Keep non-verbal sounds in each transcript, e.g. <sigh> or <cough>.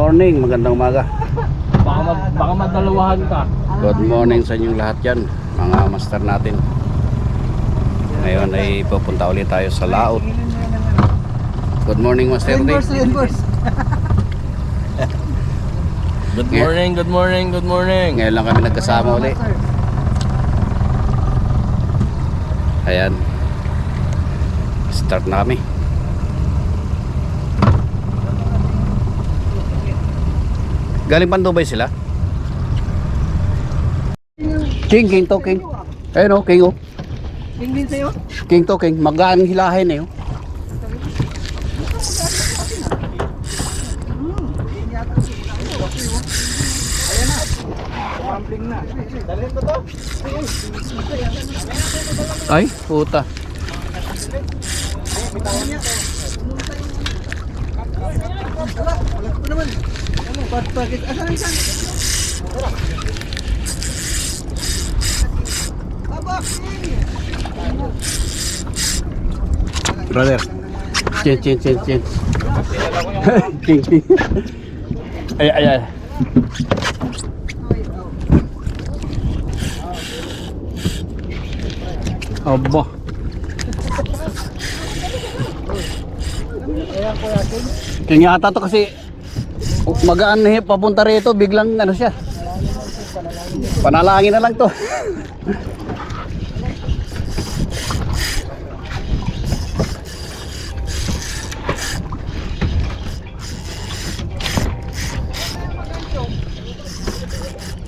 morning, magandang umaga. Baka, ma- baka madalawahan ka. Good morning sa inyong lahat dyan, mga master natin. Ngayon ay pupunta ulit tayo sa laot. Good morning, Master reimburse. <laughs> Good morning, good morning, good morning. Ngayon lang kami nagkasama ulit. Ayan. Start na kami. Galing pa Dubai sila? King, king to, king. Ayun o, king o. Tingin sa'yo. King to, king. Magaan hilahin eh. oh. Ko to. Ay, puta. Wala, wala ko naman. Pat packet. Asan isang? Aba, Brother. Chin, chin, chin, chin. king, king. Ay, ay, ay. Aba. King yata to kasi magaan na papunta rito biglang ano siya. Panalangin na lang to. <laughs>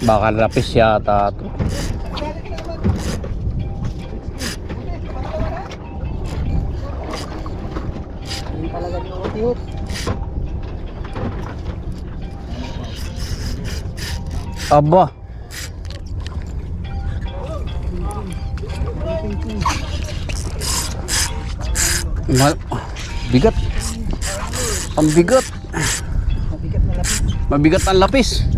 Baka lapis yata to. talaga ni Aba. Mal bigat. Ang bigat. Mabigat ang lapis.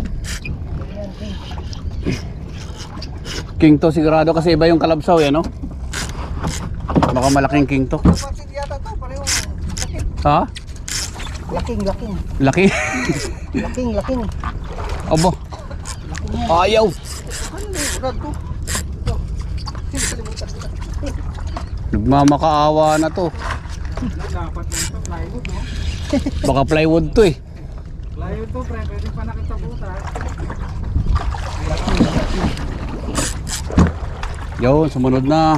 King to sigurado kasi iba yung kalabsaw yan, no? Baka malaking king to. Ha? Laking, laking. Laki. Laking, laking. Aba. Ayaw. Ano? Nagmamakaawa na to. Dapat? Baka plywood to eh. Plywood to, pre. Pwede pa nakita butas. Yun, sumunod na.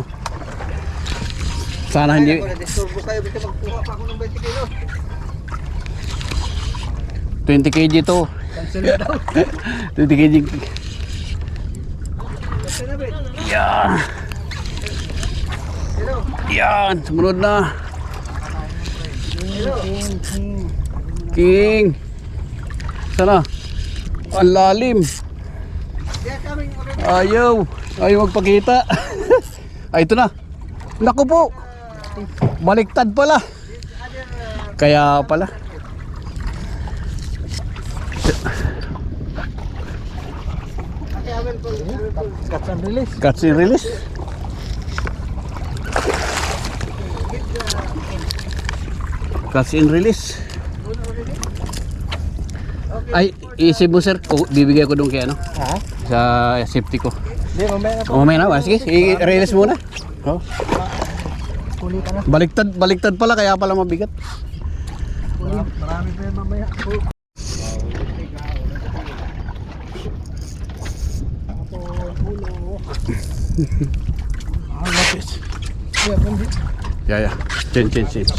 Sana hindi... Na-disturbo kayo. Basta magkuha pa ako ng 20 kilo. 20 kg to. Cancel na daw. 20 kg. Cancel na, Ben. Yan. Yan, sumunod na. King. Sana. Ang lalim. Ayaw. Ayaw magpakita. <laughs> Ay, ito na. Naku po. Baliktad pala. Kaya pala. Catch and release. Cuts and release. Cuts and release. Ay, isip mo sir, ko, bibigay ko doon kay ano, Ha? sa safety ko. Hindi, mamaya na po. O, mamaya na, sige, i-release muna. Oh. Baliktad, baliktad pala, kaya pala mabigat. Marami pa yan mamaya. Lapis. Yeah, hindi. Yeah, yeah. Change, change, change.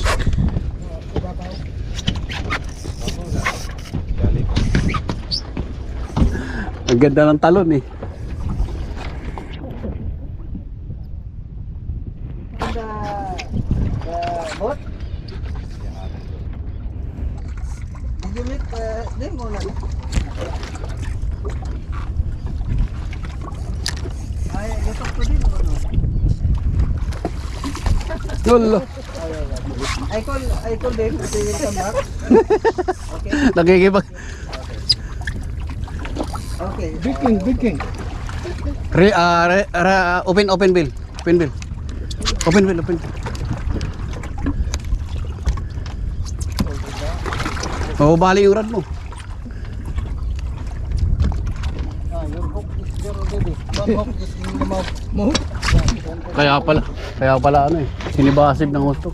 Ang ganda ng talon eh. The, the boat? Did you meet uh, them or not? Ay, you talk to them or no? Lolo. I call, I call them, they will come back. Okay, Nakikipag... okay. Big king, big king. Re, ah, re, ra- open, open bill. Open bill. Open bill, open bill. Oh, bali yung rad mo. your hook is there already. One hook is Mouth? Kaya pala, kaya pala ano eh, sinibasib ng gusto.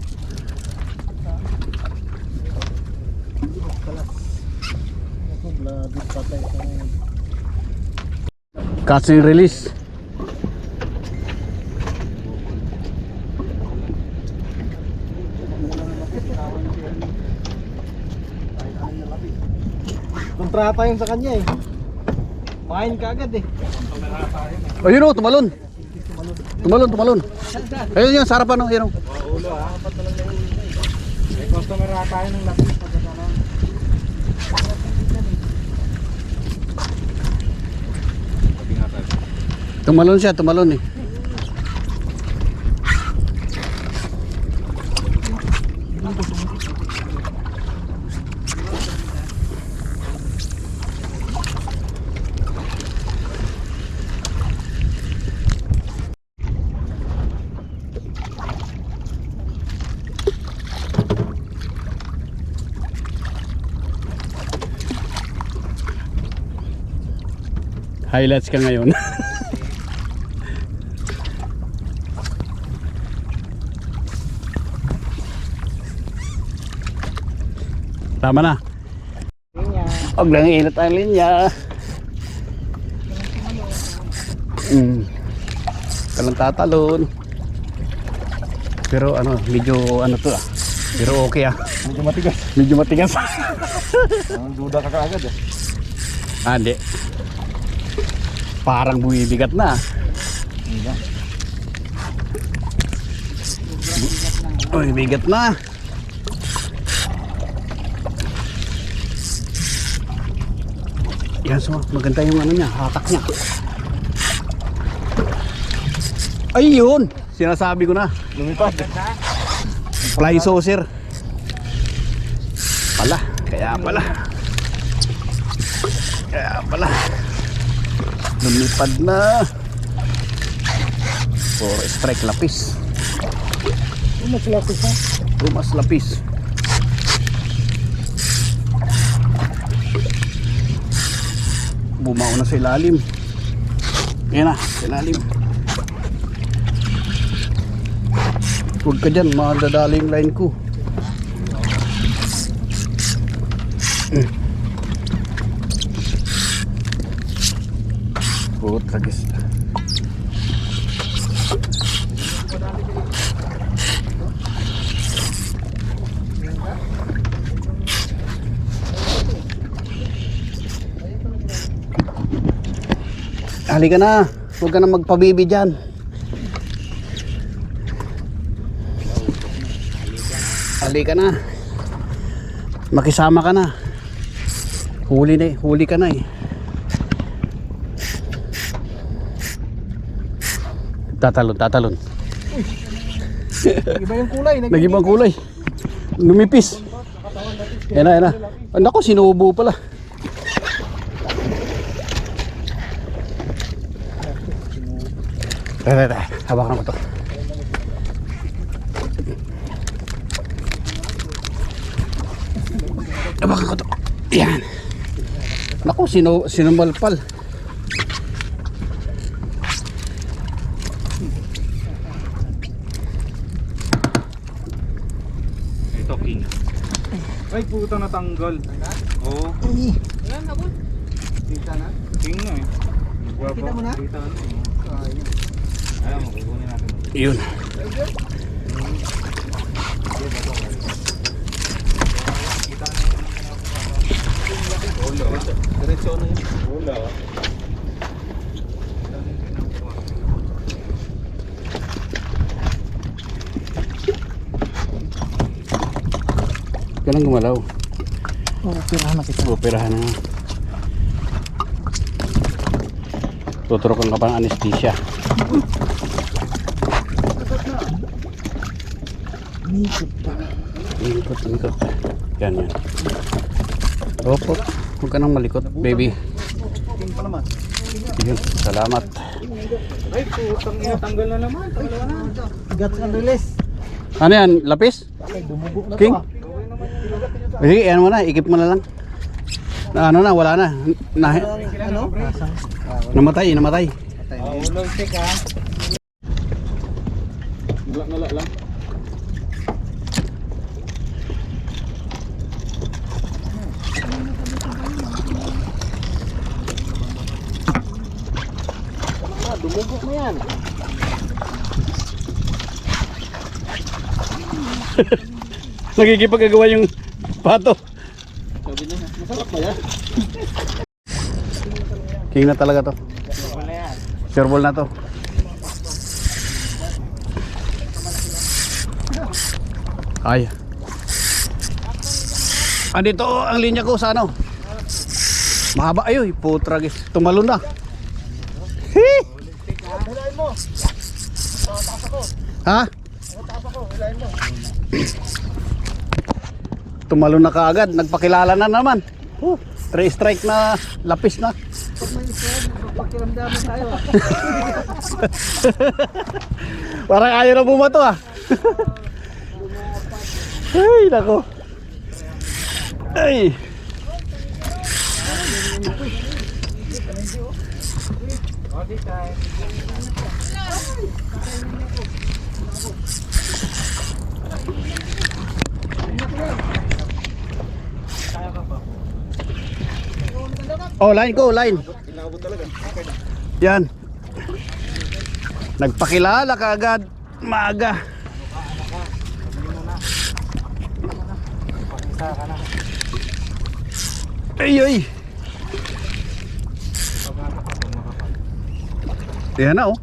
Ngayon. Catching release. Kontrata yun sa kanya eh. Main ka agad eh. Ayun o, tumalon. Tumalon, tumalon. Ayun yung sarapan ng yun. oh. Ulo ah. May customer na tayo ng lapis. Pagkakaroon. Tumalon siya, tumalon eh. Highlights ka ngayon. <laughs> Tama na. Huwag lang init ang linya. Mm. Kalang tatalon. Pero ano, medyo ano to ah. Pero okay ah. Medyo matigas. Medyo matigas. <laughs> Duda ka kaagad eh. ah, hindi. Parang bumibigat na. Hindi. Uy, bigat na. Yan, so maganda yung ano niya, hatak niya. Ayun! Sinasabi ko na. Lumipad. Fly saucer. Pala, kaya pala. Kaya pala. Lumipad na. For strike lapis. Mas lapis ha. Tumas lapis. Bumao na sa ilalim. Yan na, sa ilalim. Huwag ka dyan, madadali yung line ko. Guys. Halika na. Huwag ka na magpabibi dyan. Halika na. Makisama ka na. Huli na eh. Huli ka na eh. Tatalon, tatalon. Iba yung kulay. Nag-ibang kulay. Lumipis. Yan na, yan na. Ah, Naku, sinubo pala. Tara, tara, tara. Hawakan ko to. Hawakan ko to. Yan. Naku, sino, sinumalpal. Puta natanggal. Oo, Kita na. king eh. Kita mo na? Kita ano eh. Ayaw mo, kukunin natin. Yun. Diretso na yun. Wala. Gumalaw. Pirahan na kita. Operahan na. Tuturukan ka pa ng anesthesia. Nikot pa. Ikot, ikot. Yan, yan. Opo. Huwag ka nang malikot, baby. Yun, salamat. Ay, putang ina, tanggal na naman. Tanggal na. And release. Ano yan? Lapis? Ay, dumugo na King? to ah. Sige, yan mo na. Ikip mo na lang. Na, ano na, wala na. na Ano? namatay, namatay. Oh, ulog stick ha. Nala, nala lang. Dumugok mo yan. Nagkikipagagawa yung pato. Sabi niya, masarap ba yan? King na talaga to. Sure na to. Ay. Andito ang linya ko sa ano. Mahaba ayoy, putra guys. Tumalon na. Hee! Ha? Tumalon na kaagad, nagpakilala na naman. Oh, three strike na lapis na. Pag may isa, magpakiramdaman tayo. Parang ayaw na bumato ah. <laughs> Ay, nako. Ay. Oh, line ko, line. Yan. Nagpakilala ka agad. Maaga. Ay, ay. Yan na oh.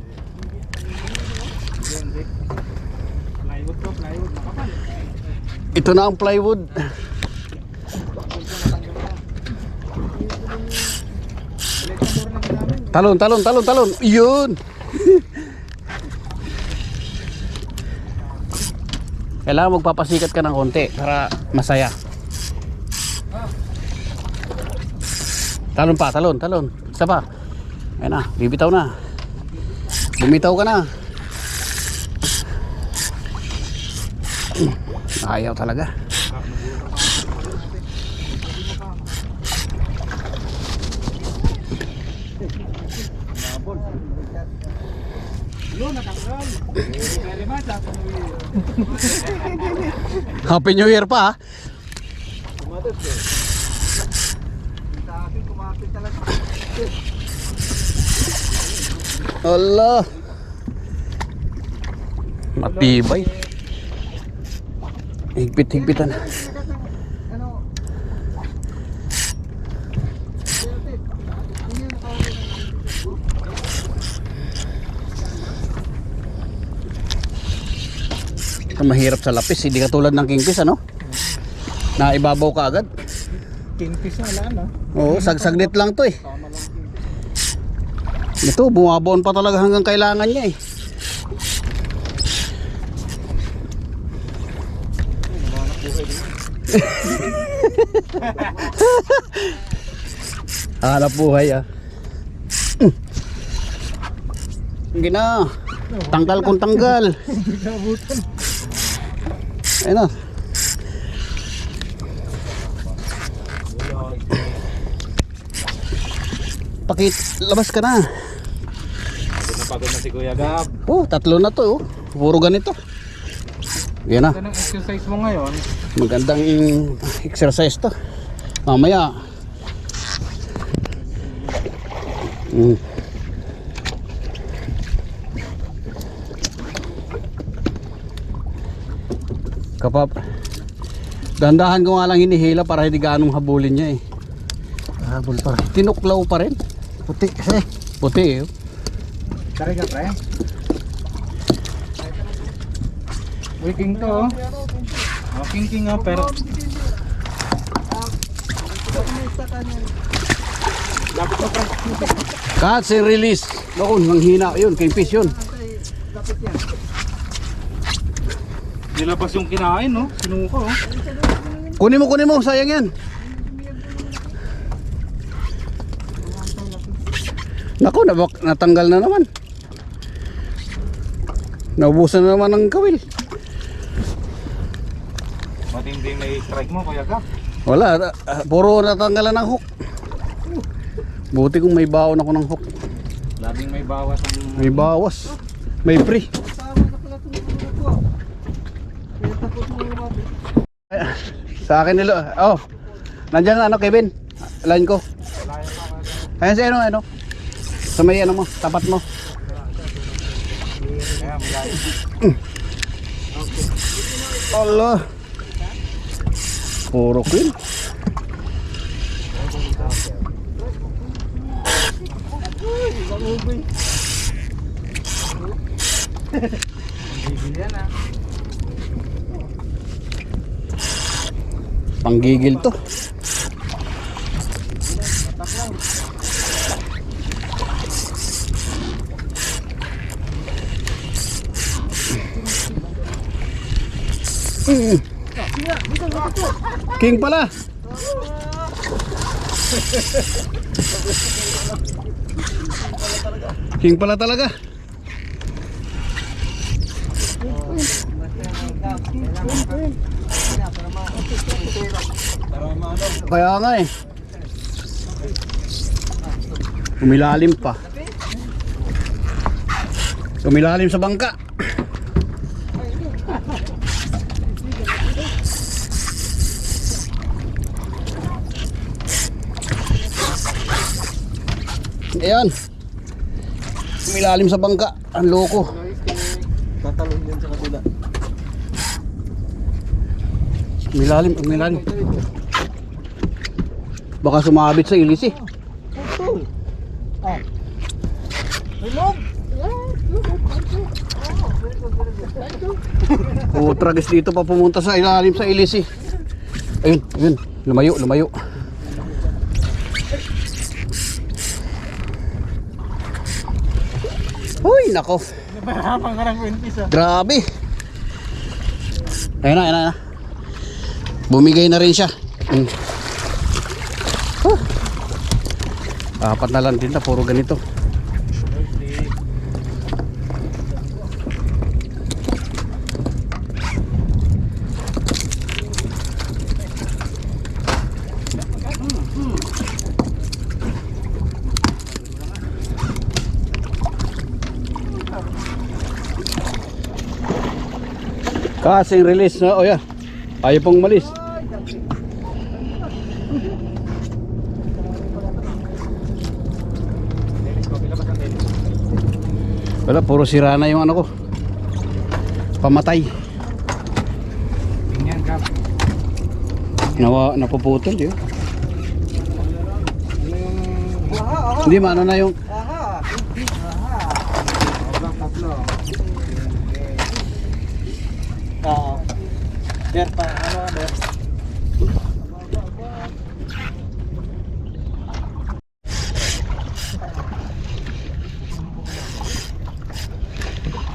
Ito na ang plywood. Talon, talon, talon, talon. Yun. Kailangan magpapasikat ka ng konti para masaya. Talon pa, talon, talon. Isa pa. Ayan na, bibitaw na. Bumitaw ka na. Ayaw talaga. <laughs> Happy New Year pa ah. Kumapit talaga. Allah. Matibay. Higpit-higpitan. Ang mahirap sa lapis, hindi katulad ng kingfish ano? Naibabaw ka agad. Kingfish na wala no? Oo, sagsaglit lang to eh. Ito, bumabaon pa talaga hanggang kailangan niya eh. <laughs> Hanap buhay ah. Gina. Tanggal kung tanggal. <laughs> Ayun na. Pakit, labas ka na. Napagod na si Kuya Gab. Oh, tatlo na to. Oh. Puro ganito. Yan na. Exercise mo ngayon. Magandang exercise to. Mamaya. Mm. Kapap. Dandahan ko nga lang hinihila para hindi ganong habulin niya eh. Habol pa. Tinuklaw pa rin. Puti kasi. Puti eh. Tari ka pre. Uy, king to, oh. Oh, king king, oh, pero... Dapat mo, pre. Catch and release. Naku, nang hina yun. Kay fish yun. Nilabas yung kinain, no? Sinuka, oh. Kunin mo, kunin mo. Sayang yan. Naku, nabak, natanggal na naman. Naubusan na naman ng kawil. Matindi may strike mo, Kuya Gab. Wala, ah, puro natanggalan ng hook. Buti kung may baon ako ng hook. Laging may bawas ang... May bawas. May free. Kasama na pala itong mga ko. Kaya tapos mo yung mga Sa akin nilo. Oh. Nandiyan ano Kevin? Line ko. Ayan si ano ano. Sa may ano mo, tapat mo. Allah. Puro queen. Panggigil to. Mm. King pala. King pala talaga. Kaya nga eh. Umilalim pa. Umilalim sa bangka. Ayan. Umilalim sa bangka. Ang loko. tatalon din sa kabila. Umilalim, umilalim. Baka sumabit sa ilis eh. Putol. Ah. Ilog. Utragis dito pa pumunta sa ilalim sa ilis eh. Ayun, ayun. Lumayo, lumayo. Uy, nako. Nabarapan ka ng 20 ah. Grabe. Ayun na, ayun na, ayun na. Bumigay na rin siya. Mm. Huh. Apat na lang din na, puro ganito. Kasing release na, o yan. Ayaw pong malis. Wala, puro sira na yung ano ko. Pamatay. Ganyan kap. Nawa, napuputol yun. Hindi, maano na yung... Aha. Aha. Tatlo. Oo. Der pa,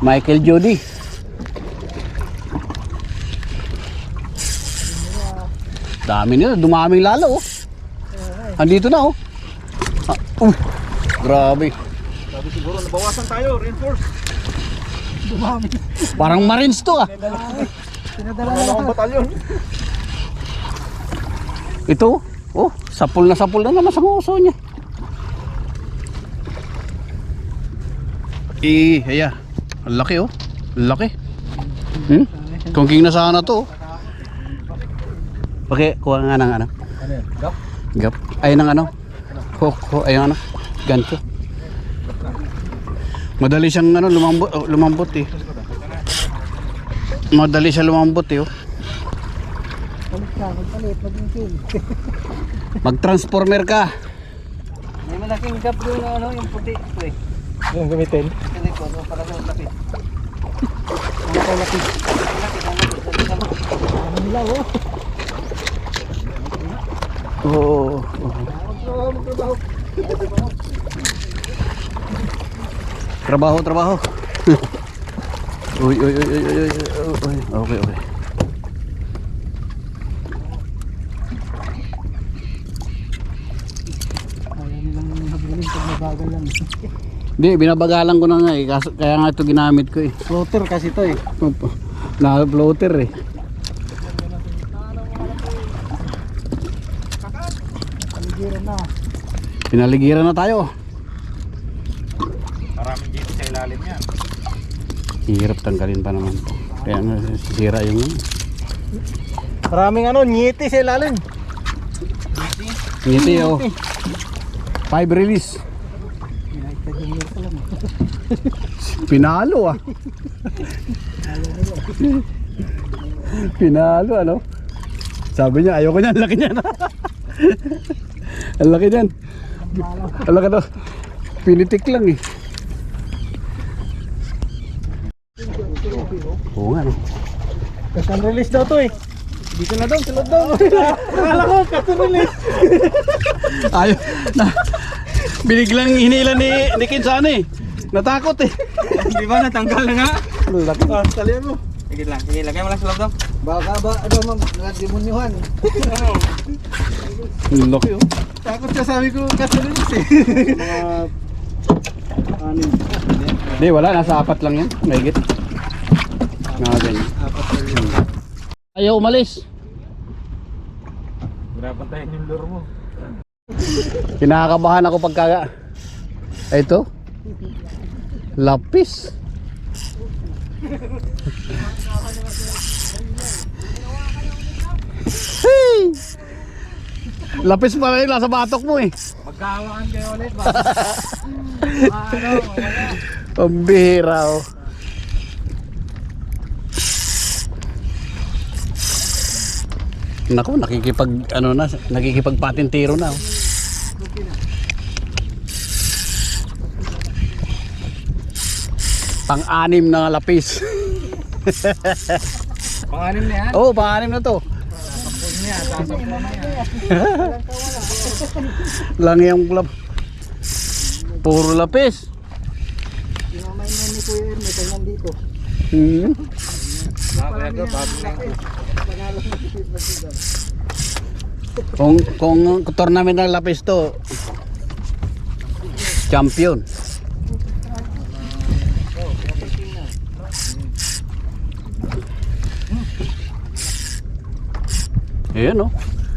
Michael Jody. Dami nila, dumaming lalo oh. Andito na oh. Ah, uh, grabe. Sabi siguro nabawasan tayo, reinforce. Dumami. Parang Marines to ah. Pinadala na akong batalyon? Ito, oh, sapul na sapul na naman sa nguso niya. Eh, haya. Ang laki oh. Ang laki. Hmm? Kungking na sana to oh. Okay, kuha nga ng ano. Ano yun? Gap? Gap. Ay ng ano. Hook, hook, ay ano. Gancho. Madali siyang ano, lumambot, oh, lumambot eh. Madali siya lumambot eh oh. Mag-transformer ka. May malaking gap doon ano, yung puti. Yung gamitin? Ano pala yung lapit. Ano ko lapit? Ano nila, oh. Oo. Oh. Trabaho, trabaho. <laughs> uy, uy, uy, uy, uy, uy, uy. Okay, okay. Ayaw nilang habulin pag mabagal lang. <laughs> Hindi, binabagalan ko na nga eh. Kaso, kaya nga ito ginamit ko eh. Floater kasi to eh. Na-floater eh. Paligiran na. Pinaligiran na tayo. Maraming dito sa ilalim yan. Hirap tanggalin pa naman. Kaya nasisira yung Maraming ano, nyeti sa ilalim. ngiti oh. Five release. Pinalo ah. Pinalo ano? Sabi niya ayoko niyan, laki niyan. <laughs> Ang laki niyan. Ang laki daw. Pinitik lang eh. Oo nga no. And release daw to eh. Dito na daw, tulad daw. <laughs> Akala ko, release. Ayaw. Na, biniglang hinila ni, ni Kinsane eh. Natakot eh. <laughs> Di ba natanggal na nga? Laki. Ah, talihan mo. Sige lang, sige lagay mo lang sa loob daw. Baka ba, ano ma'am, nagdemonyuhan. <laughs> Ang laki oh. Takot siya sabi ko, release eh. Mga, <laughs> anim. Hindi, wala. Nasa apat lang yan. Mahigit. Mga ganyan. Apat yun. Ayaw umalis. Binabantayan yung lure mo. Kinakabahan ako pagka... Ito. Lapis. Hey! Lapis pa rin nasa batok mo eh. Magkahawakan kayo ulit ba? <laughs> Pambihira oh. Naku, nakikipag ano na, nakikipag patintiro na. Oh. Pang-anim na lapis. <laughs> Panganim na yan. Oo, oh, pang-anim na to. Na. Lang yung lap. Puro lapis. Sinamay niya ni Kuya Erme, kaya nandito. Hmm. Na. Kung kung tournament ng lapis to champion. Ayan oh.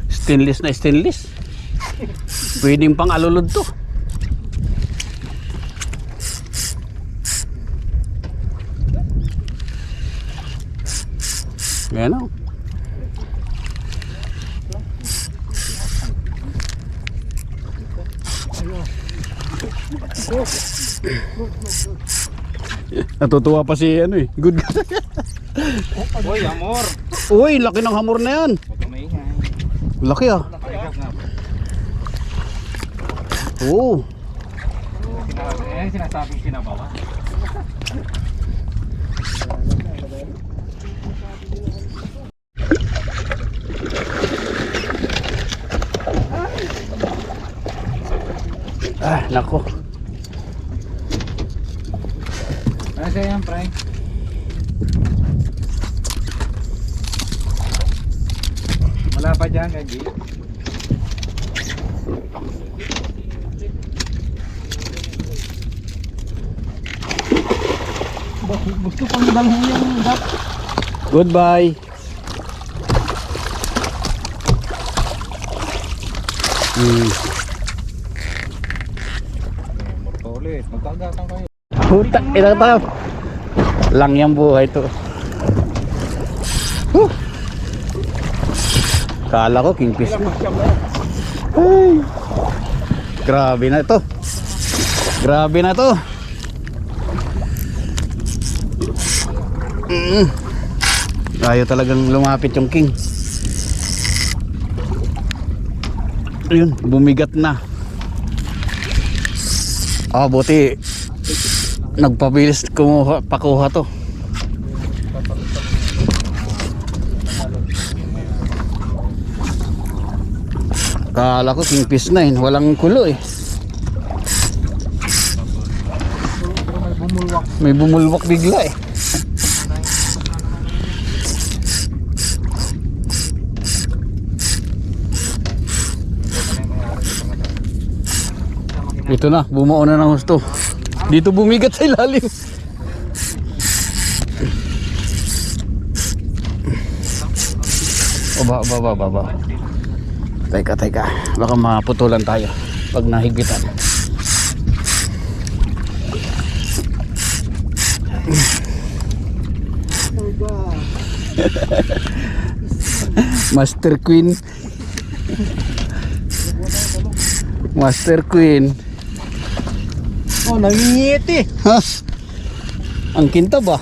Stainless na stainless. Pwedeng pang alulod to. Ayan oh. Natutuwa pa si ano eh. Good. <laughs> Uy, amor. Uy, laki ng hamor na yan. Laki ah. Oo. Sinabi, eh, sinasabing sinabawa. Ah, nako. Ano siya yan, pre? Pa dyan, Gagi. Gusto pang dalhin yung dap. Goodbye. Hmm. Ulit. Magkagatan kayo. Puta, ilang tayo. Lang yung buhay to. Kala ko kingfish na. Ay. Grabe na ito. Grabe na to. Mm. Ayaw talagang lumapit yung king. Ayun, bumigat na. Ah, buti nagpabilis kumuha, pakuha to. Kala ko kingfish na eh, walang kulo eh. May bumulwak bigla eh. Ito na, bumuo na ng husto. Dito bumigat sa ilalim. O ba, ba, ba, ba, ba. Teka, teka. Baka maputulan tayo. pag nahigpitan. <laughs> Master Queen. Master Queen. Oh, nangingiti. Ha? Ang kinta ba?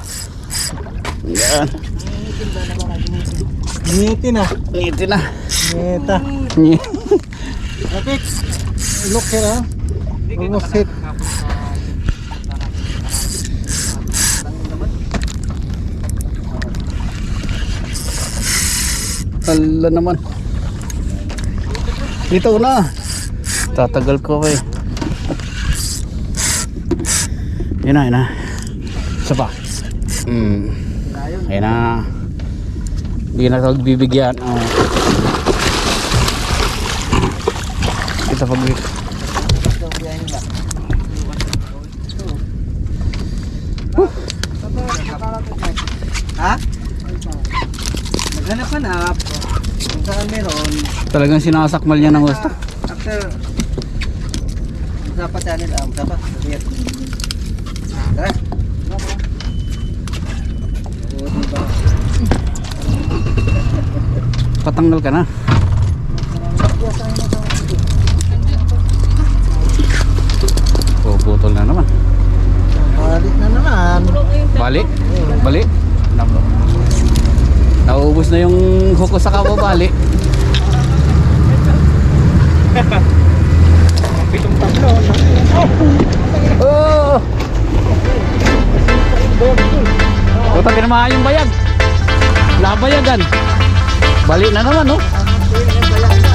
Yan. Ngiti na. Ngiti na. Ngita. Ngi- Lapit. <laughs> Look here, ah. Almost hit. Hala naman. Dito na. Tatagal ko eh. Yun na, yun na. Isa pa. Hmm. Ayun na. Hindi na bibigyan. Oh. Kita pag Ha? Naghanap-hanap. Kung saan meron. talagang sinasakmal niya ng gusto. After dapat channel am dapat lihat. Tara. Diba? Patanggal ka na. Puputol na naman. Balik na naman. Bali? Bali? Nako. Nauubos na yung huko sa kababali. Pitong <laughs> tatlo. Oh! Puta pinamahan yung bayag. Labayagan. Bali na naman, oh.